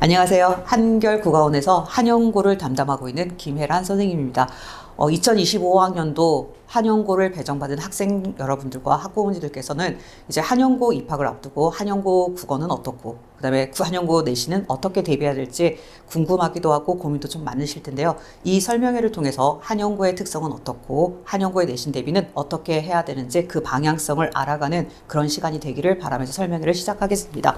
안녕하세요. 한결 국어원에서 한영고를 담당하고 있는 김혜란 선생님입니다. 어, 2025학년도 한영고를 배정받은 학생 여러분들과 학부모님들께서는 이제 한영고 입학을 앞두고 한영고 국어는 어떻고 그다음에 그 한영고 내신은 어떻게 대비해야 될지 궁금하기도 하고 고민도 좀 많으실 텐데요. 이 설명회를 통해서 한영고의 특성은 어떻고 한영고의 내신 대비는 어떻게 해야 되는지 그 방향성을 알아가는 그런 시간이 되기를 바라면서 설명회를 시작하겠습니다.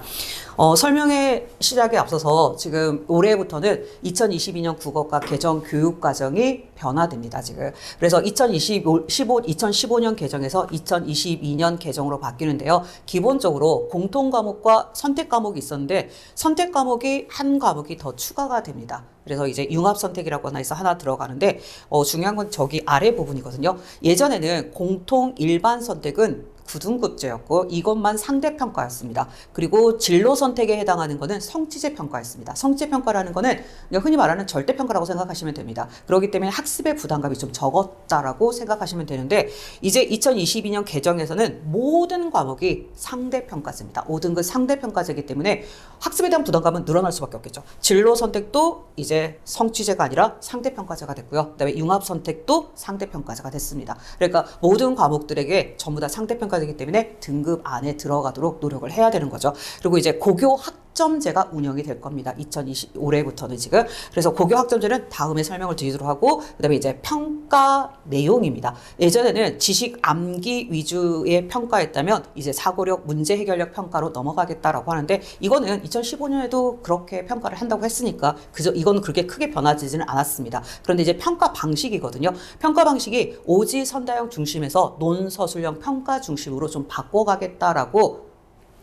어, 설명회 시작에 앞서서 지금 올해부터는 2022년 국어과 개정 교육 과정이 변화됩니다, 지금. 그래서 2025, 15, 2015년 개정에서 2022년 개정으로 바뀌는데요. 기본적으로 공통 과목과 선택 과목이 있었는데 선택 과목이 한 과목이 더 추가가 됩니다. 그래서 이제 융합 선택이라고 하나 해서 하나 들어가는데 어, 중요한 건 저기 아래 부분이거든요. 예전에는 공통 일반 선택은 구등급제였고 이것만 상대 평가였습니다. 그리고 진로 선택에 해당하는 거는 성취제 평가였습니다. 성취제 평가라는 그냥 흔히 말하는 절대 평가라고 생각하시면 됩니다. 그렇기 때문에 학습의 부담감이 좀 적었다라고 생각하시면 되는데 이제 2022년 개정에서는 모든 과목이 상대 평가제입니다. 5등급 상대 평가제이기 때문에 학습에 대한 부담감은 늘어날 수밖에 없겠죠. 진로 선택도 이제 성취제가 아니라 상대 평가제가 됐고요. 그다음에 융합 선택도 상대 평가제가 됐습니다. 그러니까 모든 과목들에게 전부 다 상대 평가 제이기 때문에 등급 안에 들어가도록 노력을 해야 되는 거죠. 그리고 이제 고교 학 점제가 운영이 될 겁니다. 2020 올해부터는 지금. 그래서 고교 학점제는 다음에 설명을 드리도록 하고 그다음에 이제 평가 내용입니다. 예전에는 지식 암기 위주의 평가였다면 이제 사고력 문제 해결력 평가로 넘어가겠다라고 하는데 이거는 2015년에도 그렇게 평가를 한다고 했으니까 그저 이거는 그렇게 크게 변화지지는 않았습니다. 그런데 이제 평가 방식이거든요. 평가 방식이 오지 선다형 중심에서 논서술형 평가 중심으로 좀 바꿔가겠다라고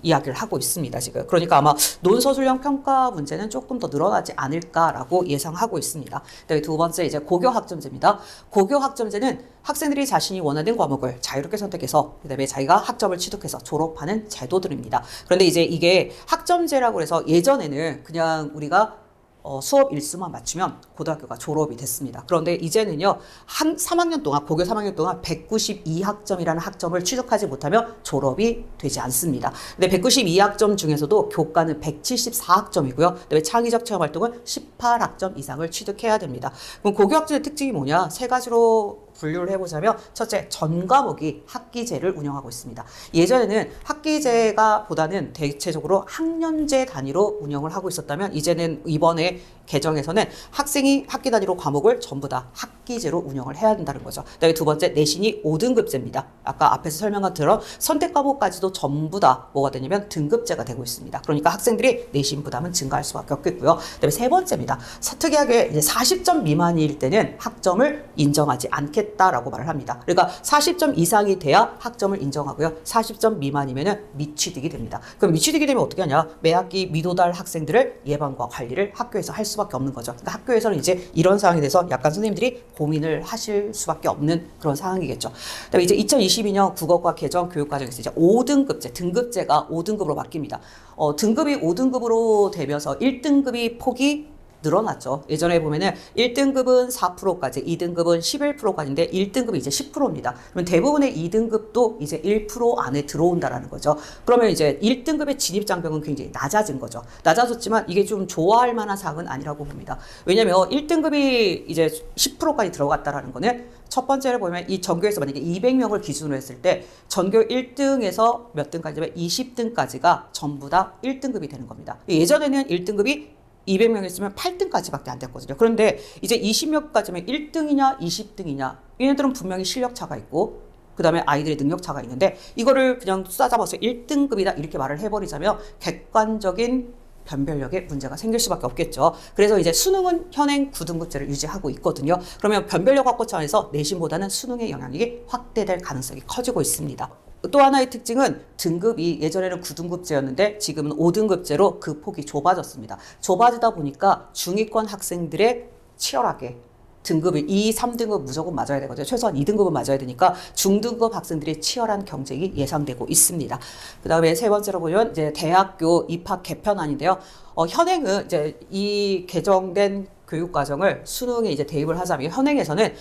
이야기를 하고 있습니다, 지금. 그러니까 아마 논서술형 평가 문제는 조금 더 늘어나지 않을까라고 예상하고 있습니다. 그다음에 두 번째 이제 고교 학점제입니다. 고교 학점제는 학생들이 자신이 원하는 과목을 자유롭게 선택해서 그다음에 자기가 학점을 취득해서 졸업하는 제도들입니다. 그런데 이제 이게 학점제라고 해서 예전에는 그냥 우리가 어, 수업 일수만 맞추면 고등학교가 졸업이 됐습니다. 그런데 이제는요, 한 3학년 동안, 고교 3학년 동안 192학점이라는 학점을 취득하지 못하면 졸업이 되지 않습니다. 근데 192학점 중에서도 교과는 174학점이고요. 그다음에 창의적 체험 활동은 18학점 이상을 취득해야 됩니다. 그럼 고교 학점의 특징이 뭐냐? 세 가지로 분류를 해보자면 첫째 전 과목이 학기제를 운영하고 있습니다. 예전에는 학기제가 보다는 대체적으로 학년제 단위로 운영을 하고 있었다면 이제는 이번에 개정에서는 학생이 학기 단위로 과목을 전부 다 학기제로 운영을 해야 된다는 거죠. 그다음에 두 번째 내신이 5등급제입니다. 아까 앞에서 설명한 대로 선택 과목까지도 전부 다 뭐가 되냐면 등급제가 되고 있습니다. 그러니까 학생들이 내신 부담은 증가할 수밖에 없겠고요. 그다음에 세 번째입니다. 특이하게 이제 40점 미만일 때는 학점을 인정하지 않겠다라고 말을 합니다. 그러니까 40점 이상이 돼야 학점을 인정하고요. 40점 미만이면은 미취득이 됩니다. 그럼 미취득이 되면 어떻게 하냐? 매 학기 미도달 학생들을 예방과 관리를 학교에서 할수 밖에 없는 거죠. 그러니까 학교에서는 이제 이런 상황에 대해서 약간 선생님들이 고민을 하실 수밖에 없는 그런 상황이겠죠. 그다음에 이제 2022년 국어과 개정 교육과정에서 이제 5등급제, 등급제가 5등급으로 바뀝니다. 어, 등급이 5등급으로 되면서 1등급이 폭이 늘어났죠. 예전에 보면은 1등급은 4%까지, 2등급은 11%까지인데 1등급이 이제 10%입니다. 그러면 대부분의 2등급도 이제 1% 안에 들어온다라는 거죠. 그러면 이제 1등급의 진입 장벽은 굉장히 낮아진 거죠. 낮아졌지만 이게 좀 좋아할 만한 사항은 아니라고 봅니다. 왜냐면 1등급이 이제 10%까지 들어갔다라는 거는 첫 번째를 보면 이 전교에서 만약에 200명을 기준으로 했을 때 전교 1등에서 몇 등까지면 20등까지가 전부 다 1등급이 되는 겁니다. 예전에는 1등급이 200명 있으면 8등까지밖에 안 됐거든요. 그런데 이제 20명까지면 1등이냐 20등이냐 얘네들은 분명히 실력 차가 있고 그 다음에 아이들의 능력 차가 있는데 이거를 그냥 싸잡아서 1등급이다 이렇게 말을 해버리자면 객관적인 변별력에 문제가 생길 수밖에 없겠죠. 그래서 이제 수능은 현행 9등급제를 유지하고 있거든요. 그러면 변별력 확보 차원에서 내신보다는 수능의 영향력이 확대될 가능성이 커지고 있습니다. 또 하나의 특징은 등급이 예전에는 9등급제였는데 지금은 5등급제로 그 폭이 좁아졌습니다. 좁아지다 보니까 중위권 학생들의 치열하게 등급을 2, 3등급 무조건 맞아야 되거든요. 최소한 2등급은 맞아야 되니까 중등급 학생들의 치열한 경쟁이 예상되고 있습니다. 그 다음에 세 번째로 보면 이제 대학교 입학 개편안인데요. 어, 현행은 이제 이 개정된 교육 과정을 수능에 이제 대입을 하자면 현행에서는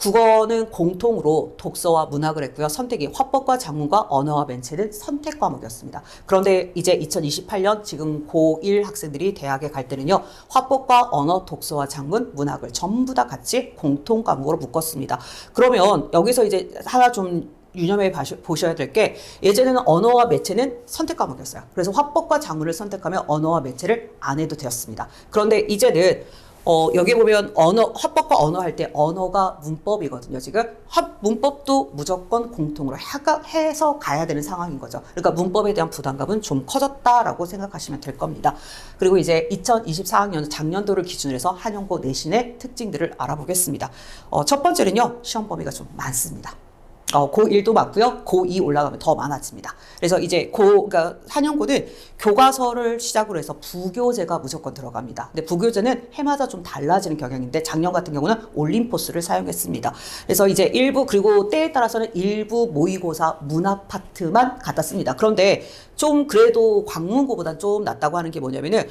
국어는 공통으로 독서와 문학을 했고요. 선택이 화법과 작문과 언어와 멘체는 선택 과목이었습니다. 그런데 이제 2028년 지금 고1 학생들이 대학에 갈 때는요. 화법과 언어, 독서와 작문, 문학을 전부 다 같이 공통 과목으로 묶었습니다. 그러면 여기서 이제 하나 좀 유념해 보셔야 될 게 예전에는 언어와 매체는 선택 과목이었어요. 그래서 화법과 작문을 선택하면 언어와 매체를 안 해도 되었습니다. 그런데 이제는 어, 여기 보면 언어, 화법과 언어 할 때 언어가 문법이거든요. 지금 화, 문법도 무조건 공통으로 해서 가야 되는 상황인 거죠. 그러니까 문법에 대한 부담감은 좀 커졌다라고 생각하시면 될 겁니다. 그리고 이제 2024학년 작년도를 기준으로 해서 한영고 내신의 특징들을 알아보겠습니다. 어, 첫 번째는요, 시험 범위가 좀 많습니다. 어, 고1도 맞고요. 고2 올라가면 더 많아집니다. 그래서 이제 고, 그러니까 한영고는 교과서를 시작으로 해서 부교재가 무조건 들어갑니다. 근데 부교재는 해마다 좀 달라지는 경향인데 작년 같은 경우는 올림포스를 사용했습니다. 그래서 이제 일부 그리고 때에 따라서는 일부 모의고사 문학 파트만 갖다 씁니다. 그런데 좀 그래도 광문고보다 좀 낫다고 하는 게 뭐냐면은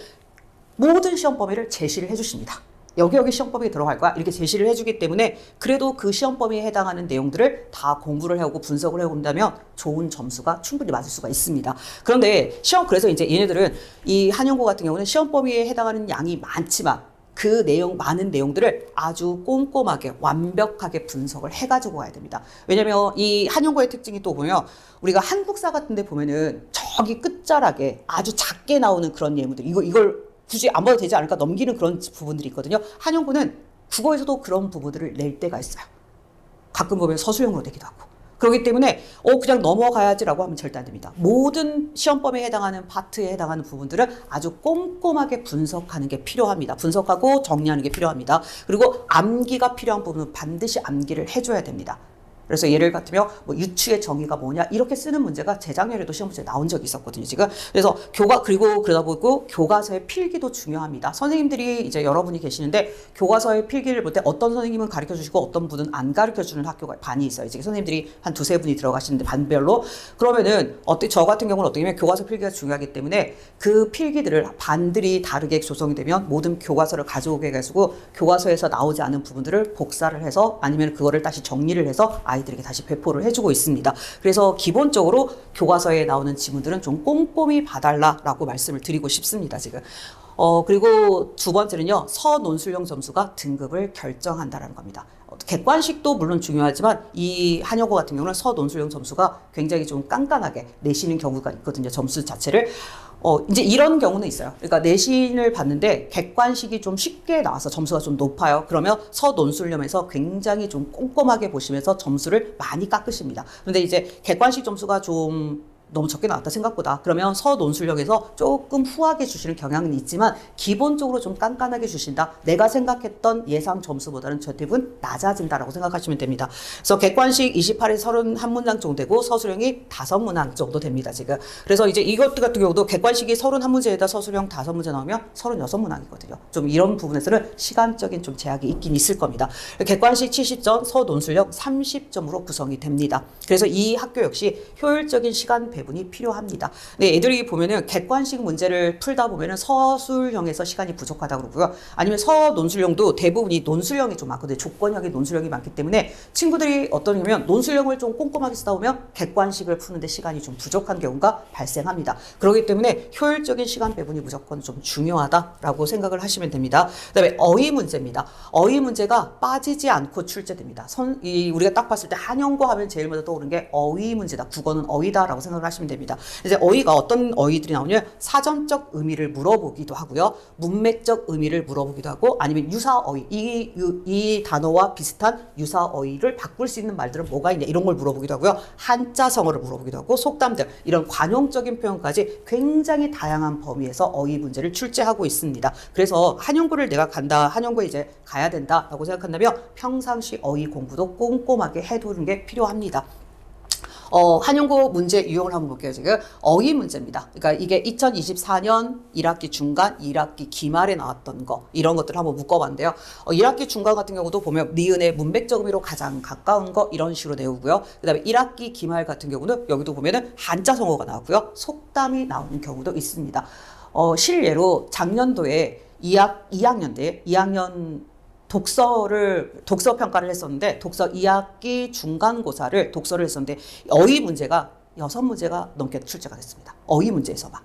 모든 시험 범위를 제시를 해주십니다. 여기 여기 시험 범위에 들어갈 거야 이렇게 제시를 해주기 때문에 그래도 그 시험 범위에 해당하는 내용들을 다 공부를 해오고 분석을 해온다면 좋은 점수가 충분히 맞을 수가 있습니다. 그런데 시험 그래서 이제 얘네들은 이 한영고 같은 경우는 시험 범위에 해당하는 양이 많지만 그 내용 많은 내용들을 아주 꼼꼼하게 완벽하게 분석을 해가지고 가야 됩니다. 왜냐면 이 한영고의 특징이 또 보면 우리가 한국사 같은데 보면은 저기 끝자락에 아주 작게 나오는 그런 예문들 이거 이걸 굳이 안 봐도 되지 않을까 넘기는 그런 부분들이 있거든요. 한영고는 국어에서도 그런 부분들을 낼 때가 있어요. 가끔 보면 서술형으로 되기도 하고. 그렇기 때문에 어 그냥 넘어가야지라고 하면 절대 안 됩니다. 모든 시험범위에 해당하는 파트에 해당하는 부분들은 아주 꼼꼼하게 분석하는 게 필요합니다. 분석하고 정리하는 게 필요합니다. 그리고 암기가 필요한 부분은 반드시 암기를 해줘야 됩니다. 그래서 예를 같으면 뭐 유추의 정의가 뭐냐 이렇게 쓰는 문제가 재작년에도 시험 문제에 나온 적이 있었거든요 지금. 그래서 교과 그리고 그러다 보고 교과서의 필기도 중요합니다. 선생님들이 이제 여러분이 계시는데 교과서의 필기를 볼 때 어떤 선생님은 가르쳐 주시고 어떤 분은 안 가르쳐 주는 학교가 반이 있어요. 지금 선생님들이 한 두세 분이 들어가시는데 반별로. 그러면은 어떻게 저 같은 경우는 어떻게 보면 교과서 필기가 중요하기 때문에 그 필기들을 반들이 다르게 조성이 되면 모든 교과서를 가져오게 해가지고 교과서에서 나오지 않은 부분들을 복사를 해서 아니면 그거를 다시 정리를 해서 아 이들에게 다시 배포를 해주고 있습니다. 그래서 기본적으로 교과서에 나오는 지문들은 좀 꼼꼼히 봐달라라고 말씀을 드리고 싶습니다. 지금. 어, 그리고 두 번째는요, 서논술형 점수가 등급을 결정한다라는 겁니다. 어, 객관식도 물론 중요하지만 이 한여고 같은 경우는 서논술형 점수가 굉장히 좀 깐깐하게 내시는 경우가 있거든요. 점수 자체를. 어, 이제 이런 경우는 있어요. 그러니까 내신을 봤는데 객관식이 좀 쉽게 나와서 점수가 좀 높아요. 그러면 서논술형에서 굉장히 좀 꼼꼼하게 보시면서 점수를 많이 깎으십니다. 그런데 이제 객관식 점수가 좀 너무 적게 나왔다 생각보다. 그러면 서논술력에서 조금 후하게 주시는 경향은 있지만 기본적으로 좀 깐깐하게 주신다. 내가 생각했던 예상 점수보다는 저 대부분 낮아진다라고 생각하시면 됩니다. 그래서 객관식 28에 31문장 정도 되고 서술형이 5문항 정도 됩니다 지금. 그래서 이제 이것 같은 경우도 객관식이 31문제에다 서술형 5문제 나오면 36문항이거든요. 좀 이런 부분에서는 시간적인 좀 제약이 있긴 있을 겁니다. 객관식 70점 서논술력 30점으로 구성이 됩니다. 그래서 이 학교 역시 효율적인 시간 배분이 필요합니다. 네, 애들이 보면은 객관식 문제를 풀다 보면은 서술형에서 시간이 부족하다 그러고요. 아니면 서 논술형도 대부분이 논술형이 좀 많거든요. 조건형의 논술형이 많기 때문에 친구들이 어떠냐면 논술형을 좀 꼼꼼하게 쓰다 보면 객관식을 푸는데 시간이 좀 부족한 경우가 발생합니다. 그렇기 때문에 효율적인 시간 배분이 무조건 좀 중요하다라고 생각을 하시면 됩니다. 그다음에 어휘 문제입니다. 어휘 문제가 빠지지 않고 출제됩니다. 선, 이 우리가 딱 봤을 때 한영고 하면 제일 먼저 떠오르는 게 어휘 문제다. 국어는 어휘다라고 생각을 하시면 됩니다. 이제 어휘가 어떤 어휘들이 나오냐면 사전적 의미를 물어보기도 하고요. 문맥적 의미를 물어보기도 하고 아니면 유사 어휘 이, 이, 이 단어와 비슷한 유사 어휘를 바꿀 수 있는 말들은 뭐가 있냐 이런 걸 물어보기도 하고요. 한자성어를 물어보기도 하고 속담들 이런 관용적인 표현까지 굉장히 다양한 범위에서 어휘 문제를 출제하고 있습니다. 그래서 한영고를 내가 간다 한영고에 이제 가야 된다라고 생각한다면 평상시 어휘 공부도 꼼꼼하게 해두는 게 필요합니다. 어, 한영고 문제 유형을 한번 볼게요, 지금. 어휘 문제입니다. 그러니까 이게 2024년 1학기 중간, 1학기 기말에 나왔던 거, 이런 것들을 한번 묶어봤는데요. 어, 1학기 중간 같은 경우도 보면 니은의 문맥적 의미로 가장 가까운 거, 이런 식으로 내우고요. 그 다음에 1학기 기말 같은 경우는 여기도 보면은 한자 성어가 나왔고요. 속담이 나오는 경우도 있습니다. 어, 실례로 작년도에 2학, 2학년 때, 2학년 독서를 독서 평가를 했었는데 독서 2학기 중간고사를 독서를 했었는데 어휘 문제가 여섯 문제가 넘게 출제가 됐습니다. 어휘 문제에서만.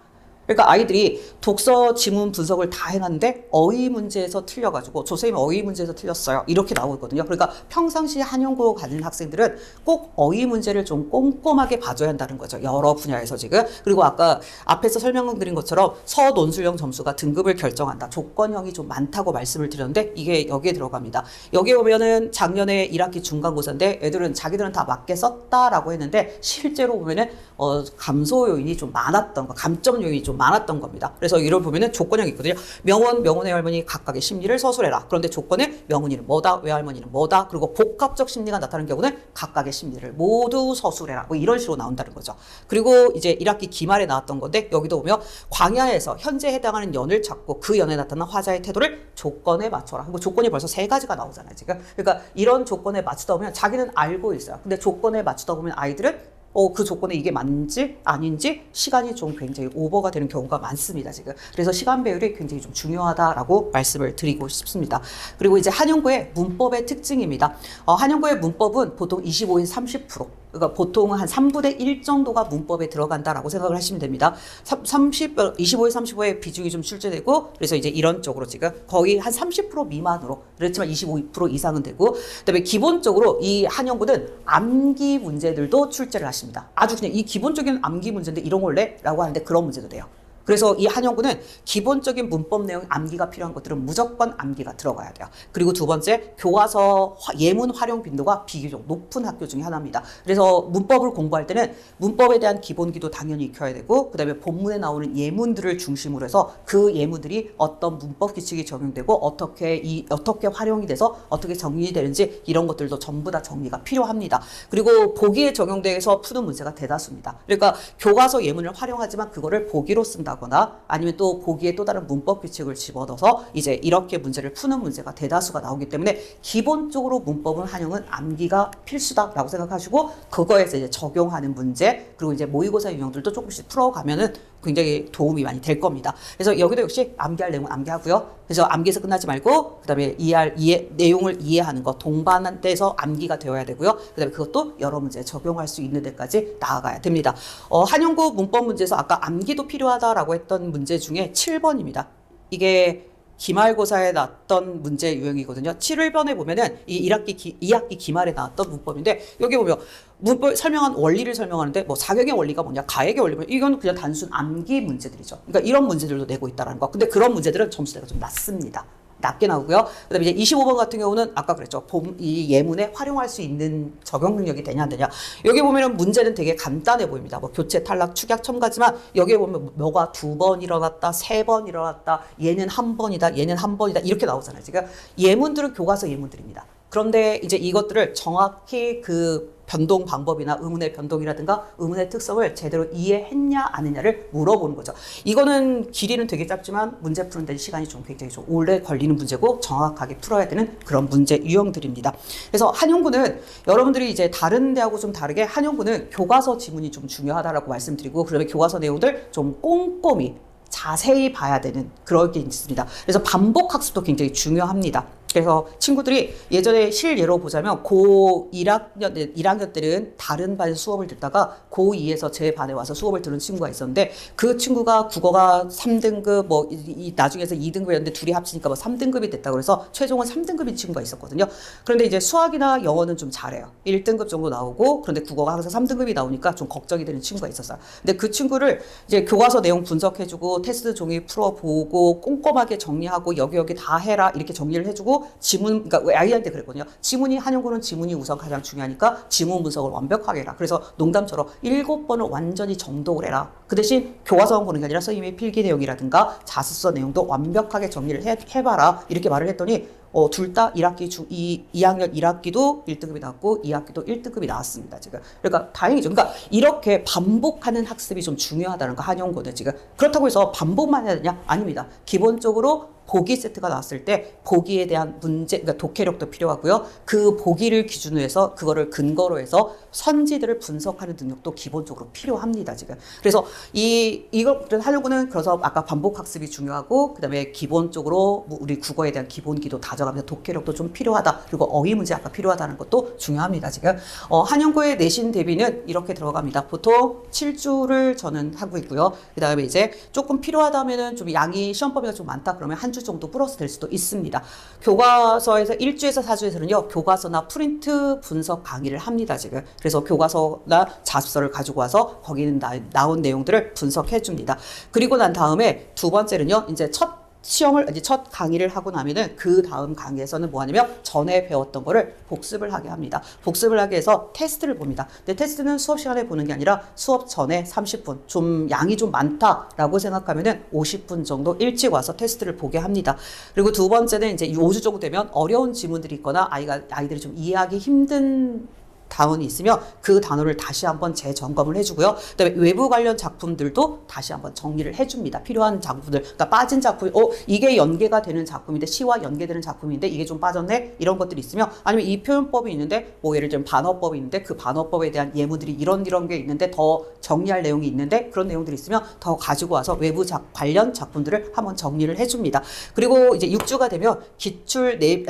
그러니까 아이들이 독서 지문 분석을 다 해놨는데 어휘 문제에서 틀려가지고 조선님 어휘 문제에서 틀렸어요 이렇게 나오거든요. 그러니까 평상시 한영고 가는 학생들은 꼭 어휘 문제를 좀 꼼꼼하게 봐줘야 한다는 거죠. 여러 분야에서 지금 그리고 아까 앞에서 설명드린 것처럼 서논술형 점수가 등급을 결정한다. 조건형이 좀 많다고 말씀을 드렸는데 이게 여기에 들어갑니다. 여기 보면은 작년에 1학기 중간고사인데 애들은 자기들은 다 맞게 썼다라고 했는데 실제로 보면은 어, 감소 요인이 좀 많았던 거, 감점 요인이 좀 많았던 겁니다. 그래서 이걸 보면은 조건형이 있거든요. 명원, 명원의 할머니 각각의 심리를 서술해라. 그런데 조건에 명훈이는 뭐다, 외할머니는 뭐다, 그리고 복합적 심리가 나타나는 경우는 각각의 심리를 모두 서술해라. 뭐 이런 식으로 나온다는 거죠. 그리고 이제 1학기 기말에 나왔던 건데 여기도 보면 광야에서 현재 해당하는 연을 찾고 그 연에 나타난 화자의 태도를 조건에 맞춰라. 그리고 조건이 벌써 세 가지가 나오잖아요, 지금. 그러니까 이런 조건에 맞추다 보면 자기는 알고 있어요. 근데 조건에 맞추다 보면 아이들은 어, 그 조건에 이게 맞는지 아닌지 시간이 좀 굉장히 오버가 되는 경우가 많습니다, 지금. 그래서 시간 배율이 굉장히 좀 중요하다라고 말씀을 드리고 싶습니다. 그리고 이제 한영고의 문법의 특징입니다. 어, 한영고의 문법은 보통 25인 30%. 그러니까 보통 한 3분의 1 정도가 문법에 들어간다라고 생각을 하시면 됩니다. 30, 25에 35의 비중이 좀 출제되고 그래서 이제 이런 쪽으로 지금 거의 한 30% 미만으로 그렇지만 25% 이상은 되고 그다음에 기본적으로 이 한영고는 암기 문제들도 출제를 하십니다. 아주 그냥 이 기본적인 암기 문제인데 이런 걸래라고 하는데 그런 문제도 돼요. 그래서 이 한영구는 기본적인 문법 내용 암기가 필요한 것들은 무조건 암기가 들어가야 돼요. 그리고 두 번째 교과서 화- 예문 활용 빈도가 비교적 높은 학교 중에 하나입니다. 그래서 문법을 공부할 때는 문법에 대한 기본기도 당연히 익혀야 되고 그다음에 본문에 나오는 예문들을 중심으로 해서 그 예문들이 어떤 문법 규칙이 적용되고 어떻게 이 어떻게 활용이 돼서 어떻게 정리되는지 이런 것들도 전부 다 정리가 필요합니다. 그리고 보기에 적용돼서 푸는 문제가 대다수입니다. 그러니까 교과서 예문을 활용하지만 그거를 보기로 쓴다 거나 아니면 또 보기에 또 다른 문법 규칙을 집어넣어서 이제 이렇게 문제를 푸는 문제가 대다수가 나오기 때문에 기본적으로 문법은 한영은 암기가 필수다라고 생각하시고 그거에서 이제 적용하는 문제 그리고 이제 모의고사 유형들도 조금씩 풀어가면은 굉장히 도움이 많이 될 겁니다. 그래서 여기도 역시 암기할 내용은 암기하고요. 그래서 암기에서 끝나지 말고 그다음에 이해할 이해 내용을 이해하는 것 동반돼서 암기가 되어야 되고요. 그다음에 그것도 여러 문제에 적용할 수 있는 데까지 나아가야 됩니다. 어, 한영고 문법 문제에서 아까 암기도 필요하다라고 했던 문제 중에 7번입니다. 이게 기말고사에 나왔던 문제 유형이거든요. 7일변에 보면은 이 1학기 기, 2학기 기말에 나왔던 문법인데 여기 보면 문법 설명한 원리를 설명하는데 뭐 사격의 원리가 뭐냐, 가액의 원리가 뭐냐, 이건 그냥 단순 암기 문제들이죠. 그러니까 이런 문제들도 내고 있다라는 거. 근데 그런 문제들은 점수대가 좀 낮습니다. 낮게 나오고요. 그다음에 이제 25번 같은 경우는 아까 그랬죠. 봄, 이 예문에 활용할 수 있는 적용 능력이 되냐 안 되냐. 여기 보면은 문제는 되게 간단해 보입니다. 뭐 교체 탈락 축약 첨가지만 여기에 보면 뭐가 두 번 일어났다, 세 번 일어났다, 얘는 한 번이다, 얘는 한 번이다 이렇게 나오잖아요. 지금 예문들은 교과서 예문들입니다. 그런데 이제 이것들을 정확히 그 변동 방법이나 의문의 변동이라든가 의문의 특성을 제대로 이해했냐 아느냐를 물어보는 거죠. 이거는 길이는 되게 짧지만 문제 푸는 데 시간이 좀 굉장히 좀 오래 걸리는 문제고 정확하게 풀어야 되는 그런 문제 유형들입니다. 그래서 한용구는 여러분들이 이제 다른 데하고 좀 다르게 한용구는 교과서 지문이 좀 중요하다라고 말씀드리고 그러면 교과서 내용들 좀 꼼꼼히 자세히 봐야 되는 그런 게 있습니다. 그래서 반복 학습도 굉장히 중요합니다. 그래서 친구들이 예전에 실예로 보자면 고 1학년, 1학년 때는 다른 반 수업을 듣다가 고 2에서 제 반에 와서 수업을 들은 친구가 있었는데 그 친구가 국어가 3등급 뭐 이, 이 나중에서 2등급이었는데 둘이 합치니까 뭐 3등급이 됐다고 그래서 최종은 3등급인 친구가 있었거든요. 그런데 이제 수학이나 영어는 좀 잘해요. 1등급 정도 나오고 그런데 국어가 항상 3등급이 나오니까 좀 걱정이 되는 친구가 있었어요. 근데 그 친구를 이제 교과서 내용 분석해주고 테스트 종이 풀어보고 꼼꼼하게 정리하고 여기 여기 다 해라 이렇게 정리를 해주고 지문 그러니까 아이한테 그랬거든요. 지문이 한영고는 지문이 우선 가장 중요하니까 지문 분석을 완벽하게 해라. 그래서 농담처럼 일곱 번을 완전히 정독을 해라. 그 대신 교과서만 보는 게 아니라 선생님의 필기 내용이라든가 자습서 내용도 완벽하게 정리를 해, 해봐라. 이렇게 말을 했더니 어, 둘 다 1학기 중, 이, 2학년 1학기도 1등급이 나왔고 2학기도 1등급이 나왔습니다, 지금. 그러니까 다행이죠. 그러니까 이렇게 반복하는 학습이 좀 중요하다는 거, 한영고는 지금. 그렇다고 해서 반복만 해야 되냐? 아닙니다. 기본적으로 보기 세트가 나왔을 때 보기에 대한 문제, 그러니까 독해력도 필요하고요. 그 보기를 기준으로 해서 그거를 근거로 해서 선지들을 분석하는 능력도 기본적으로 필요합니다, 지금. 그래서 이, 이걸 하려고는 그래서 아까 반복 학습이 중요하고 그다음에 기본적으로 뭐 우리 국어에 대한 기본기도 다져 가져가면서 독해력도 좀 필요하다. 그리고 어휘 문제 아까 필요하다는 것도 중요합니다. 지금 어, 한영고의 내신 대비는 이렇게 들어갑니다. 보통 7주를 저는 하고 있고요. 그 다음에 이제 조금 필요하다면은 좀 양이 시험 범위가 좀 많다 그러면 한주 정도 플러스 될 수도 있습니다. 교과서에서 1주에서 4주에서는요 교과서나 프린트 분석 강의를 합니다 지금. 그래서 교과서나 자습서를 가지고 와서 거기는 나, 나온 내용들을 분석해 줍니다. 그리고 난 다음에 두 번째는요 이제 첫 시험을 이제 첫 강의를 하고 나면은 그 다음 강의에서는 뭐 하냐면 전에 배웠던 거를 복습을 하게 합니다. 복습을 하게 해서 테스트를 봅니다. 근데 테스트는 수업 시간에 보는 게 아니라 수업 전에 30분 좀 양이 좀 많다라고 생각하면은 50분 정도 일찍 와서 테스트를 보게 합니다. 그리고 두 번째는 이제 5주 정도 되면 어려운 지문들이 있거나 아이가 아이들이 좀 이해하기 힘든 단원이 있으면 그 단어를 다시 한번 재점검을 해주고요. 그다음에 외부 관련 작품들도 다시 한번 정리를 해줍니다. 필요한 작품들, 그러니까 빠진 작품, 어 이게 연계가 되는 작품인데 시와 연계되는 작품인데 이게 좀 빠졌네 이런 것들이 있으면 아니면 이 표현법이 있는데 뭐 예를 들면 반어법이 있는데 그 반어법에 대한 예문들이 이런 이런 게 있는데 더 정리할 내용이 있는데 그런 내용들이 있으면 더 가지고 와서 외부 작 관련 작품들을 한번 정리를 해줍니다. 그리고 이제 6주가 되면 기출 내,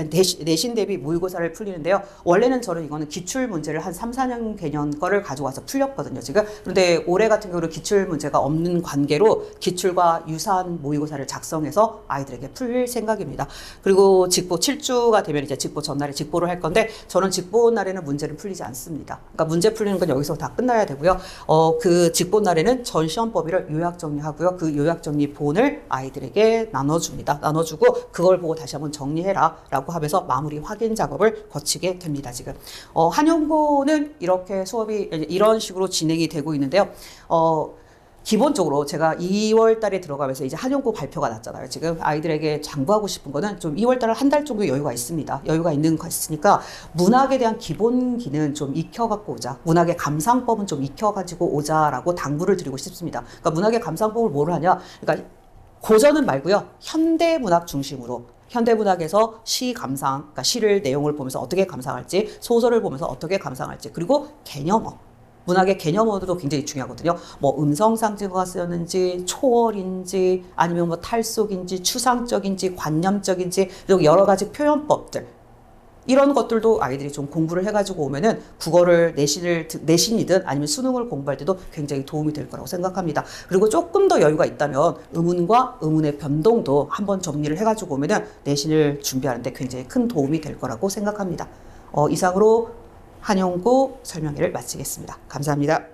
내신 대비 모의고사를 풀리는데요. 원래는 저는 이거는 기출 문제 를 한 3, 4년 개념 거를 가져와서 풀렸거든요, 지금. 그런데 올해 같은 경우는 기출 문제가 없는 관계로 기출과 유사한 모의고사를 작성해서 아이들에게 풀릴 생각입니다. 그리고 직보 7주가 되면 이제 직보 전날에 직보를 할 건데 저는 직보 날에는 문제를 풀리지 않습니다. 그러니까 문제 풀리는 건 여기서 다 끝나야 되고요. 어, 그 직보 날에는 전 시험 범위를 요약 정리하고요. 그 요약 정리 본을 아이들에게 나눠줍니다. 나눠주고 그걸 보고 다시 한번 정리해라라고 하면서 마무리 확인 작업을 거치게 됩니다. 지금 어, 한영고 는 이렇게 수업이 이런 식으로 진행이 되고 있는데요. 어, 기본적으로 제가 2월 달에 들어가면서 이제 한영고 발표가 났잖아요. 지금 아이들에게 장부하고 싶은 거는 좀 2월 달에 한달 정도 여유가 있습니다. 여유가 있는 거 있으니까 문학에 대한 기본기는 좀 익혀갖고 오자. 문학의 감상법은 좀 익혀가지고 오자라고 당부를 드리고 싶습니다. 그러니까 문학의 감상법을 뭘 하냐? 그러니까 고전은 말고요. 현대 문학 중심으로 현대 문학에서 시 감상, 그러니까 시를 내용을 보면서 어떻게 감상할지, 소설을 보면서 어떻게 감상할지, 그리고 개념어. 문학의 개념어도 굉장히 중요하거든요. 뭐 음성 상징어가 쓰였는지, 초월인지, 아니면 뭐 탈속인지, 추상적인지, 관념적인지, 그리고 여러 가지 표현법들. 이런 것들도 아이들이 좀 공부를 해가지고 오면은 국어를 내신을 드- 내신이든 아니면 수능을 공부할 때도 굉장히 도움이 될 거라고 생각합니다. 그리고 조금 더 여유가 있다면 의문과 의문의 변동도 한번 정리를 해가지고 오면은 내신을 준비하는데 굉장히 큰 도움이 될 거라고 생각합니다. 어, 이상으로 한영고 설명회를 마치겠습니다. 감사합니다.